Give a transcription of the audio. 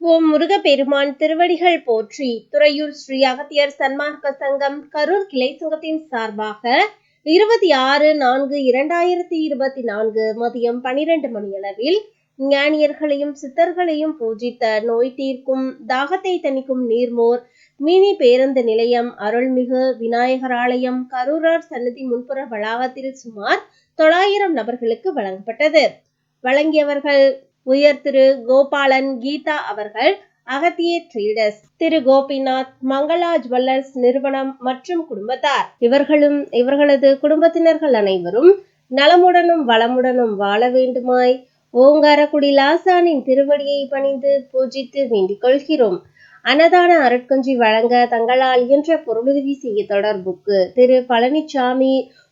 ஓம் முருகப்பெருமான் திருவடிகள் போற்றி துறையூர் ஸ்ரீ அகத்தியர் சன்மார்க்க சங்கம் கரூர் கிளை சங்கத்தின் சார்பாக இருபத்தி ஆறு நான்கு இரண்டாயிரத்தி இருபத்தி நான்கு மதியம் பனிரெண்டு மணியளவில் ஞானியர்களையும் சித்தர்களையும் பூஜித்த நோய் தீர்க்கும் தாகத்தை தணிக்கும் நீர்மோர் மினி பேருந்து நிலையம் அருள்மிகு விநாயகர் ஆலயம் கரூரார் சன்னதி முன்புற வளாகத்தில் சுமார் தொள்ளாயிரம் நபர்களுக்கு வழங்கப்பட்டது. வழங்கியவர்கள் உயர் திரு கோபாலன் கீதா அவர்கள் அகத்திய ட்ரேடர்ஸ் திரு கோபிநாத் மங்களா ஜுவல்லர்ஸ் நிறுவனம் மற்றும் குடும்பத்தார். இவர்களும் இவர்களது குடும்பத்தினர்கள் அனைவரும் நலமுடனும் வளமுடனும் வாழ வேண்டுமாய் ஓங்காரக்குடி லாசானின் திருவடியை பணிந்து பூஜித்து வேண்டிக் கொள்கிறோம். அன்னதான அருட்கொஞ்சி வழங்க தங்களால் இயன்ற பொருளுதவி செய்ய தொடர்புக்கு திரு பழனிசாமி